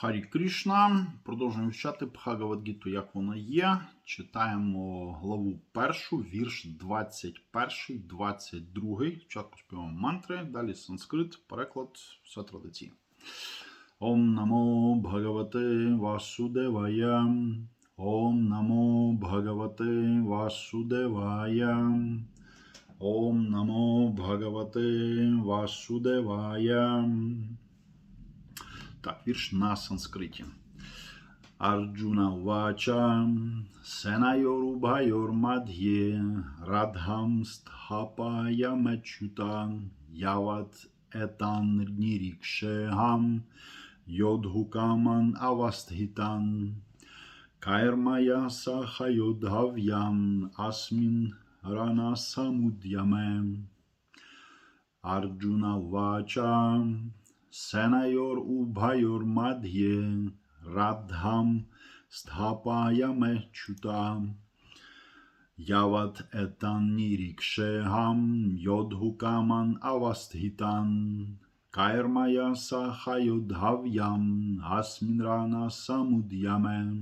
Харі Крішна. Продовжуємо вчати Бхагавадгіту, як вона є. Читаємо главу першу, вірш 21, 22. Спочатку співаємо мантри, далі санскрит, переклад, все традиційно. Ом намо Бхагавате Васудевая. Ом намо Бхагавате Васудевая. Ом намо Бхагавате Васудевая. Так, вірш на санскриті. Арджуна Вача Сенайору Байор Мад'є Радхам Стхапая Мечута Яват Етан Нірікшегам Йодгукаман Авастхітан Кайрмая Сахайодгав'ям Асмін Рана Самуд'яме Арджуна Вача Сенаyor Убхайор Мад'є Радхам Стхапаяме Чута Яват Етан Нірікшегам Йодгукаман Авастхітан Кайрмая Сахайодгав'ям Асмінрана Самуд'яме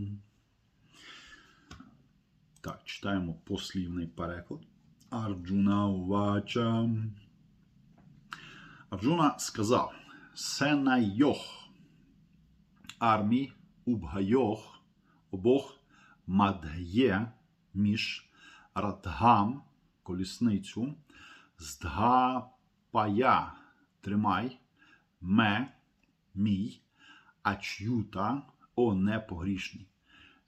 Так, читаємо послівний переклад. Арджуна Увача. Арджуна сказав Сенайох. Армій Убгайох обох Мадгє між Радгам колісницю Здгапая тримай ме мій Ачюта о непогрішний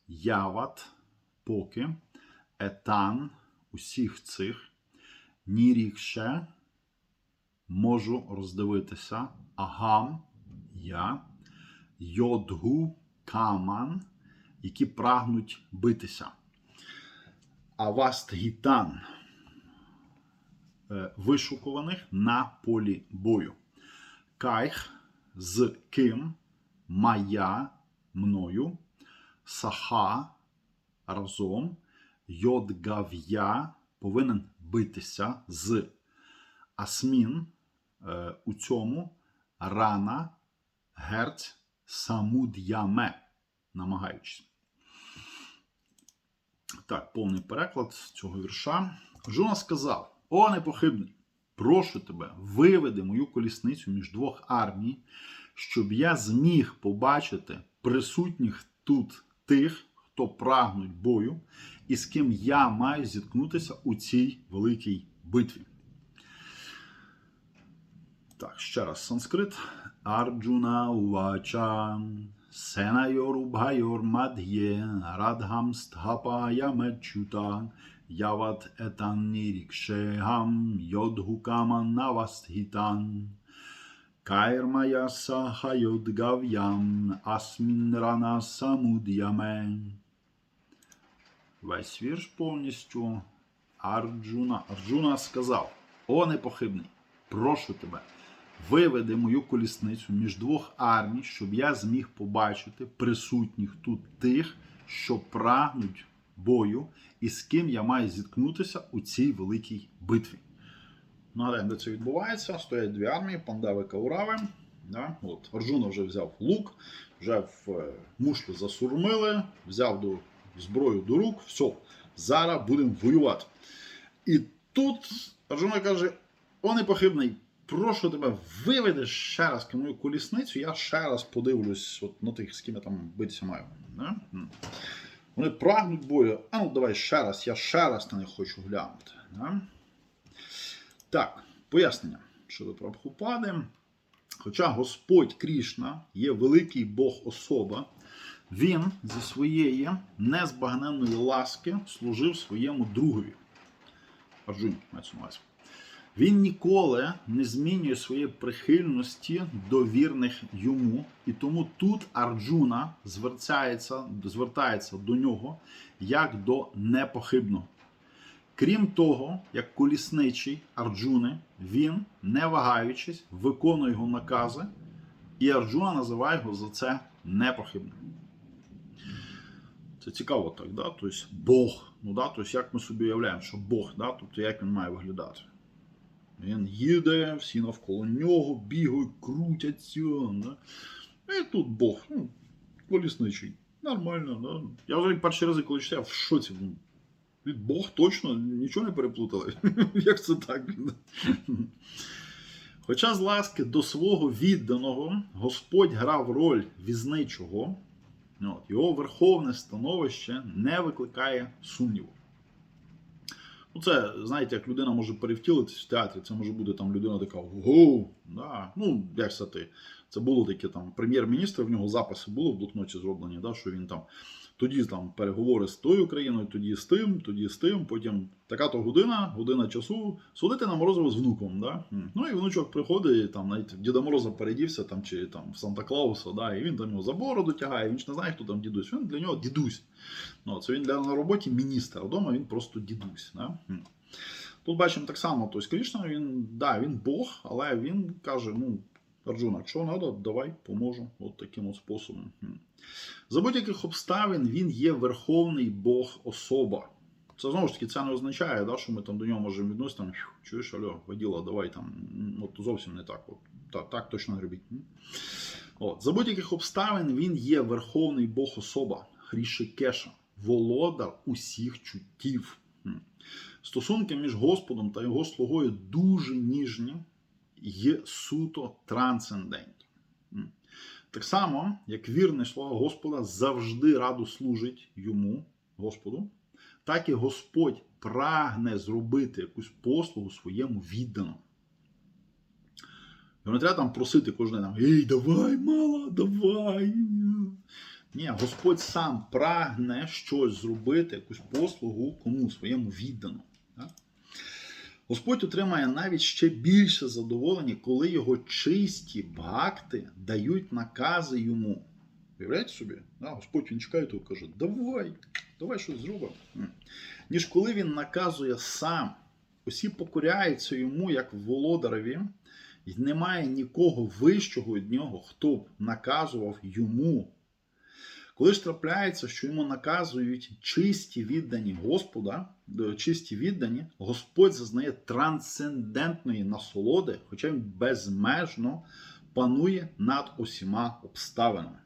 Яват поки етан усіх цих. Нірікше можу роздивитися агам я, йодгу каман, які прагнуть битися. Авастгітан е, вишукуваних на полі бою. Кайх з ким, мая мною, саха разом, йодгав'я повинен битися з асмін е, у цьому рана герць самуд'яме, намагаючись. Так, повний переклад цього вірша. Жона сказав: О, непохибний, прошу тебе, виведи мою колісницю між двох армій, щоб я зміг побачити присутніх тут тих, хто прагнуть бою, і з ким я маю зіткнутися у цій великій битві. Так, ще раз санскрит. Арджуна Увача. Сенайор Убхайор Мад'є Радгам Стхапая Мечута Яват Етан Нірікшегам. Йодгукаман Навастхітан. Кайрмая Сахайодгав'ям. Асмін Рана Самуд'яме. Весь вірш повністю. Арджуна. Арджуна сказав: О непохибний, прошу тебе, виведи мою колісницю між двох армій, щоб я зміг побачити присутніх тут тих, що прагнуть бою, і з ким я маю зіткнутися у цій великій битві. Нагадаємо, де це відбувається. Стоять дві армії, пандави Каурави. Да? От, Арджуна вже взяв лук, вже в е, мушлю засурмили, взяв до зброю до рук, все, зараз будемо воювати. І тут Арджуна каже: О, непохибний, прошу тебе, виведи ще раз мою колісницю, я ще раз подивлюсь от на тих, з ким я там битися маю. Да? Вони прагнуть бою, а ну давай ще раз, я ще раз на них хочу глянути. Да? Так, пояснення щодо Прабхупади. Хоча Господь Крішна є великий Бог особа, він зі своєї незбагненної ласки служив своєму другові. Арджуні, мається на увазі. Він ніколи не змінює своєї прихильності до вірних йому, і тому тут Арджуна звертається, звертається до нього як до непохибного. Крім того, як колісничий Арджуни, він, не вагаючись, виконує його накази, і Арджуна називає його за це непохибним. Це цікаво так, да? тобто Бог. Ну, да? тобто, як ми собі уявляємо, що Бог, да? тобто як він має виглядати. Він їде, всі навколо нього бігають, крутяться. Да? І тут Бог, ну, колісничий. Нормально, да. Я вже перші рази, коли читав, в шоці. від Бог точно нічого не переплутали. Як це так? Хоча з ласки до свого відданого Господь грав роль візничого, його верховне становище не викликає сумніву. Ну, це, знаєте, як людина може перевтілитись в театрі, це може бути там людина така гоу, да. ну, як це ти. Це було таке там прем'єр-міністр, в нього записи були в блокноті зроблені, да, що він там тоді там переговори з тою країною, тоді з тим, тоді з тим, потім така то година, година часу, судити на Морозово з внуком. Да? Ну і внучок приходить, там навіть в Діда Мороза передівся там, чи там в Санта Клауса, да, і він там його за бороду тягає, він ж не знає, хто там дідусь. Він для нього дідусь. Ну, це він для на роботі міністр, а вдома він просто дідусь. Да? Тут бачимо так само, тобто Кришна, він, да, він Бог, але він каже, ну, Арджуна, якщо треба, давай поможу от таким от способом. За будь-яких обставин він є верховний Бог особа. Це знову ж таки це не означає, да, що ми там до нього можемо відносити, там, чуєш, алло, воділа, давай там. От зовсім не так. От, так, так точно не робіть. От. За будь-яких обставин він є верховний Бог особа, Хрішикеша, володар усіх чуттів. Стосунки між Господом та його слугою дуже ніжні є суто трансцендентні. Так само, як вірне слово Господа завжди раду служить йому, Господу, так і Господь прагне зробити якусь послугу своєму відданому. Його не треба там просити кожен там, ей, давай, мала, давай. Ні, Господь сам прагне щось зробити, якусь послугу кому своєму відданому. Господь отримає навіть ще більше задоволення, коли його чисті бхакти дають накази йому. Уявляєте собі? А, Господь він чекає того каже, давай, давай щось зробимо. Ніж коли він наказує сам. Усі покоряються йому як володареві, і немає нікого вищого від нього, хто б наказував йому. Коли ж трапляється, що йому наказують чисті віддані Господа, е, чисті віддані, Господь зазнає трансцендентної насолоди, хоча він безмежно панує над усіма обставинами.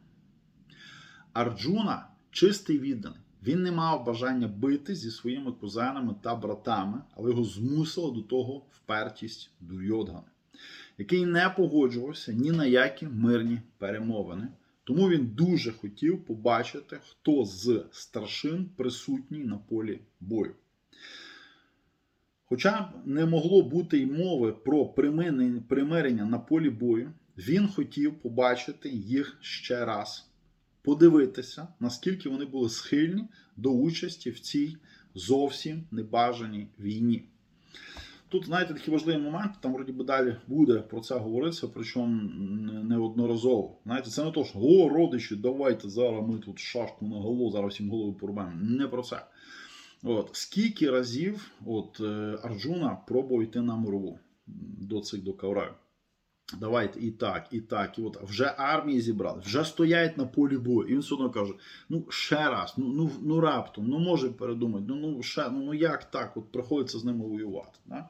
Арджуна чистий відданий. Він не мав бажання бити зі своїми кузенами та братами, але його змусила до того впертість Дурйодгана, який не погоджувався ні на які мирні перемовини. Тому він дуже хотів побачити, хто з старшин присутній на полі бою. Хоча не могло бути й мови про примирення- на полі бою, він хотів побачити їх ще раз, подивитися, наскільки вони були схильні до участі в цій зовсім небажаній війні. Тут, знаєте, такий важливий момент, там вроді би далі буде про це говоритися, причому неодноразово. Знаєте, це не то, що о, родичі, давайте зараз ми тут шашку на голову, зараз всім голову порубаємо. Не про це. От, скільки разів от, е, Арджуна пробував йти на мирову до цих до Кавраю. Давайте і так, і так, і от вже армії зібрали, вже стоять на полі бою. І він все одно каже: ну ще раз, ну ну, ну раптом, ну може передумати, ну ну ще, ну, ну як так? От приходиться з ними воювати. Да?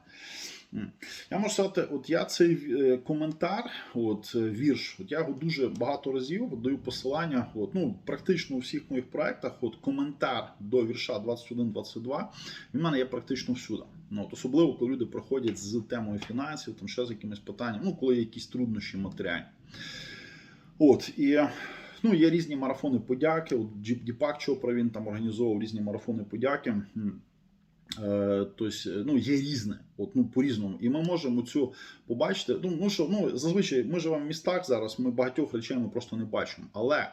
Я можу сказати, от я цей е, коментар, от е, вірш, от я його дуже багато разів даю посилання. От, ну, практично у всіх моїх проєктах, от коментар до вірша 21-22, він в мене є практично всюди. Ну, от, особливо, коли люди проходять з темою фінансів, там ще з якимись питаннями, ну, коли є якісь труднощі матеріальні. От, і ну, є різні марафони подяки. От Діпак Чопра він там організовував різні марафони подяки. Тобто, ну, є різне, от, ну, по-різному. І ми можемо цю побачити. Ну, ну що, ну, зазвичай ми живемо в містах зараз, ми багатьох речей ми просто не бачимо. Але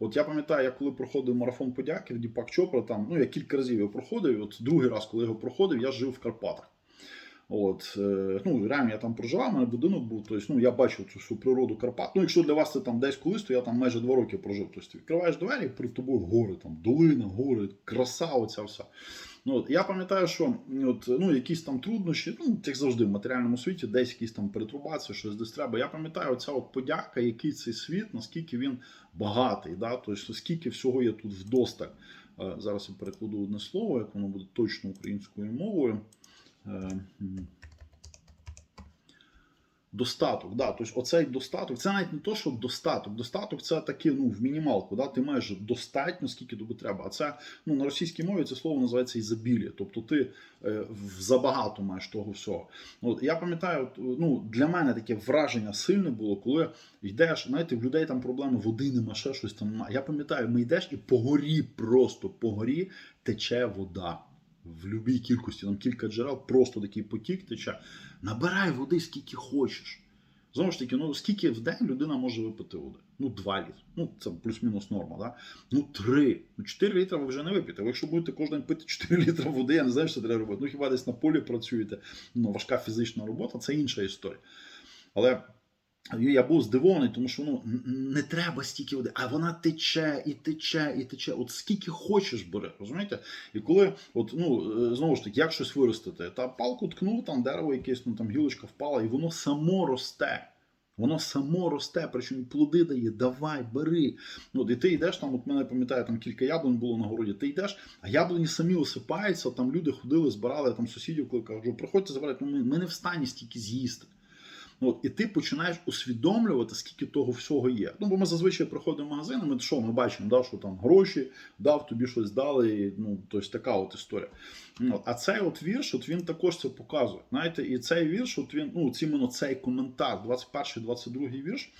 от я пам'ятаю, я коли проходив марафон подяки в Діпак Чопра, там, ну, я кілька разів його проходив. От другий раз, коли його проходив, я жив в Карпатах. От, е, ну, реально я там проживав, у мене будинок був, тобто, ну, я бачив цю всю природу Карпат. Ну, якщо для вас це там десь колись, то я там майже два роки прожив. Тобто, відкриваєш двері, перед тобою гори, там, долина, гори, краса, оця вся. Ну, от, я пам'ятаю, що от, ну, якісь там труднощі, ну, як завжди, в матеріальному світі, десь якісь там перетрубації, щось десь треба. Я пам'ятаю, оця от подяка, який цей світ, наскільки він багатий, да? тобто, скільки всього є тут вдосталь. Е, Зараз я перекладу одне слово, як воно буде точно українською мовою. Е. Достаток, да. Тобто оцей достаток, це навіть не то, що достаток. Достаток це таке, ну, в мінімалку. Да? Ти маєш достатньо, скільки тобі треба. А це ну, на російській мові це слово називається ізобілія. Тобто ти е, забагато маєш того всього. От, я пам'ятаю, ну, для мене таке враження сильне було, коли йдеш, знаєте, в людей там проблеми, води нема, ще щось там нема. Я пам'ятаю, ми йдеш і по горі, просто по горі тече вода. В будь-якій кількості, там кілька джерел, просто такий потік тече. Набирай води скільки хочеш. Знову ж таки, ну скільки в день людина може випити води? Ну, 2 літри. Ну, це плюс-мінус норма, да? Ну, 3. Ну, 4 літра ви вже не вип'єте. Ви якщо будете кожен день пити 4 літри води, я не знаю, що треба робити. Ну, хіба десь на полі працюєте, ну, важка фізична робота, це інша історія. Але я був здивований, тому що ну, не треба стільки води, а вона тече і тече, і тече. От скільки хочеш бери, розумієте? І коли, от, ну, е, знову ж таки, як щось виростити, та палку ткнув, там дерево якесь, ну там гілочка впала, і воно само росте. Воно само росте, причому плоди дає, давай, бери. Ну, і ти йдеш там, от мене пам'ятаю, там кілька яблунь було на городі. Ти йдеш, а яблуні самі осипаються, там люди ходили, збирали, я там сусідів кликав, кажу, приходьте забирати, ну ми, ми не встані стільки з'їсти. Ну, от, і ти починаєш усвідомлювати, скільки того всього є. Ну, бо ми зазвичай приходимо в магазин, ми що, ми бачимо, да, що там гроші, дав, тобі щось дали, і, ну, тобто така от історія. От, а цей от вірш, от він також це показує. Знаєте, і цей вірш, от він, ну, іменно цей коментар, 21-22 вірш.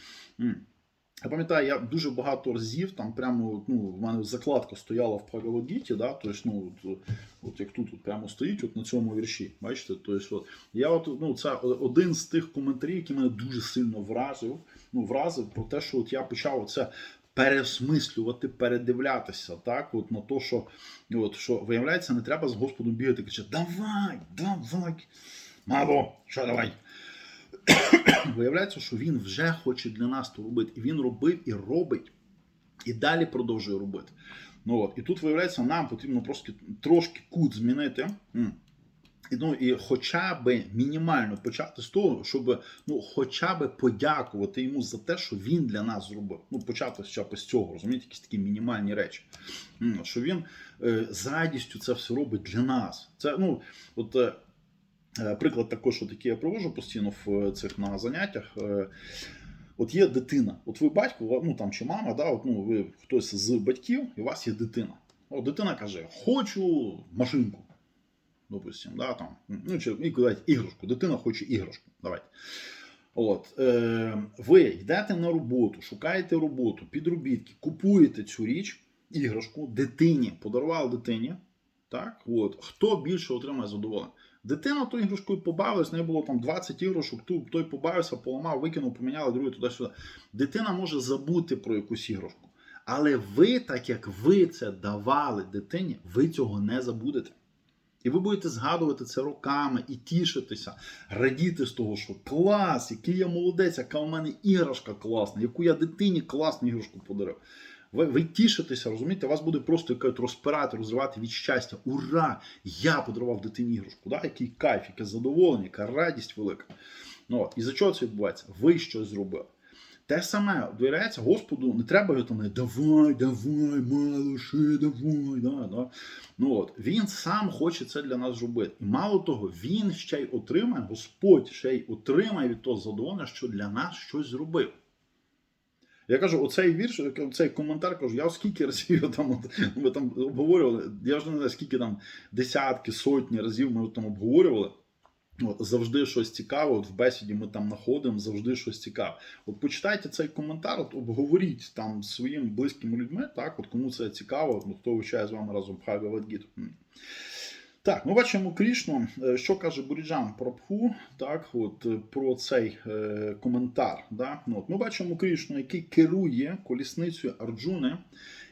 Я пам'ятаю, я дуже багато разів там прямо ну, в мене закладка стояла в Бхагавадгіті, да, тобто, ну, от, от як тут от прямо стоїть, от на цьому вірші. Бачите? Тобто, от, я от, ну, це один з тих коментарів, який мене дуже сильно вразив, ну, вразив про те, що от я почав це переосмислювати, передивлятися, так, от на те, що, от, що виявляється, не треба з Господом бігати, кричати, давай, давай, мало, що давай. Виявляється, що він вже хоче для нас то робити. І він робив і робить, і далі продовжує робити. Ну, от. І тут, виявляється, нам потрібно просто трошки кут змінити. Ну, і хоча б мінімально почати з того, щоб ну, хоча б подякувати йому за те, що він для нас зробив. Ну, почати хоча б з цього, розумієте, якісь такі мінімальні речі. Що він е, з радістю це все робить для нас. Це, ну, от, Е, Приклад також, що такий я проводжу постійно в е, цих на заняттях. Е, От є дитина, от ви батько, ну там чи мама, да, от, ну, ви хтось з батьків, і у вас є дитина. От дитина каже: Хочу машинку. Допустим, да, там, ну, чи і іграшку. Дитина хоче іграшку. Давайте. От, е, ви йдете на роботу, шукаєте роботу, підробітки, купуєте цю річ, іграшку, дитині, подарували дитині. Так, от, хто більше отримає задоволення? Дитина тою іграшкою побавилась, в неї було там 20 іграшок, той побавився, поламав, викинув, поміняли, другий туди-сюди. Дитина може забути про якусь іграшку. Але ви, так як ви це давали дитині, ви цього не забудете. І ви будете згадувати це роками і тішитися, радіти з того, що клас, який я молодець, яка у мене іграшка класна, яку я дитині класну іграшку подарив. Ви, ви тішитеся, розумієте, вас буде просто якось розпирати, розривати від щастя. Ура! Я подарував дитині іграшку. Да? Який кайф, яке задоволення, яка радість велика. Ну, от. І за чого це відбувається? Ви щось зробили. Те саме, довіряється Господу, не треба його там давай, давай, малыши, давай. Да, да. Ну, от. Він сам хоче це для нас зробити. І мало того, він ще й отримає, Господь ще й отримає від того задоволення, що для нас щось зробив. Я кажу, оцей вірш, цей коментар кажу, я скільки разів його там, ми там обговорювали, я вже не знаю, скільки там десятки, сотні разів ми там обговорювали. От, завжди щось цікаве, от в бесіді ми там знаходимо, завжди щось цікаве. От почитайте цей коментар, от обговоріть там з своїми близькими людьми, так, от кому це цікаво, от, хто вивчає з вами разом Бхагавадгіту. Так, ми бачимо Крішну, Е, що каже Буріджан про Пху, так, от, е, про цей е, коментар. Да? Ну, от, ми бачимо Крішну, який керує колісницею Арджуни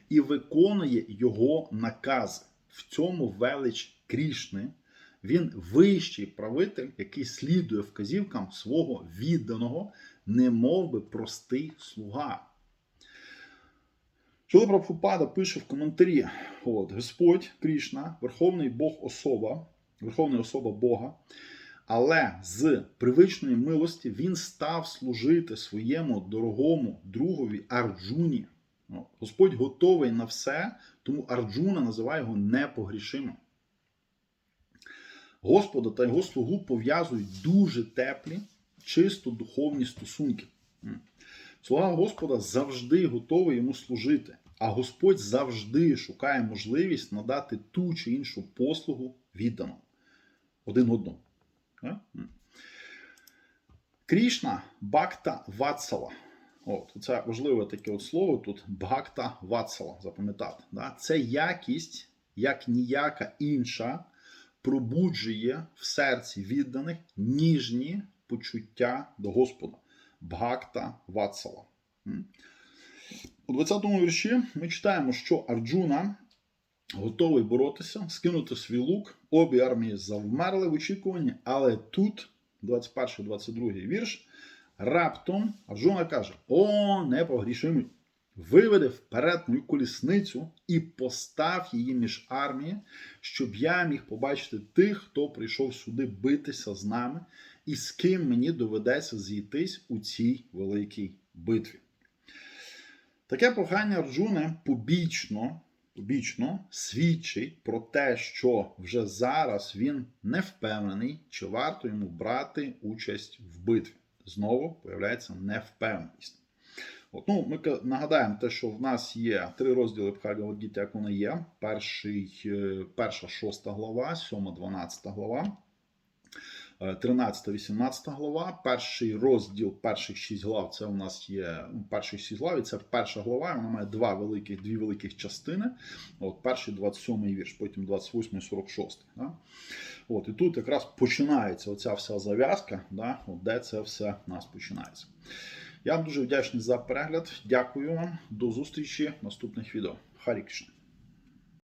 і виконує його накази. В цьому велич Крішни. Він вищий правитель, який слідує вказівкам свого відданого, не би простий слуга. Шила Прабхупада пише в коментарі: от, Господь Крішна, Верховний Бог особа, Верховна особа Бога, але з привичної милості він став служити своєму дорогому другові Арджуні. Господь готовий на все, тому Арджуна називає його непогрішимим. Господа та його слугу пов'язують дуже теплі чисто духовні стосунки. Слуга Господа завжди готовий йому служити, а Господь завжди шукає можливість надати ту чи іншу послугу віддано один одному. Крішна Бхакта Ватсала. От, це важливе таке от слово тут Бхакта Ватсала, запам'ятати. Да? Це якість, як ніяка інша, пробуджує в серці відданих ніжні почуття до Господа. Бхакта Ватсала. У 20-му вірші ми читаємо, що Арджуна готовий боротися, скинути свій лук. Обі армії завмерли в очікуванні, але тут, 21-22 вірш, раптом Арджуна каже: О, непогрішимий! Виведи вперед мою колісницю і постав її між армії, щоб я міг побачити тих, хто прийшов сюди битися з нами, і з ким мені доведеться зійтись у цій великій битві. Таке прохання Арджуни побічно, побічно свідчить про те, що вже зараз він не впевнений, чи варто йому брати участь в битві. Знову появляється невпевненість. От, ну, ми нагадаємо те, що в нас є три розділи Бхагавадгіти, як вони є. Перший, е, перша шоста глава, сьома, 12 глава. 13-18 глава. Перший розділ перших 6 глав це у нас є ну, перших 6 глав, і це перша глава. Вона має два великих, дві великих частини. От, перший 27 вірш, потім 28 46. Да? От, і тут якраз починається оця вся зав'язка, да? от, де це все у нас починається. Я вам дуже вдячний за перегляд. Дякую вам. До зустрічі в наступних відео. Харі Кришна.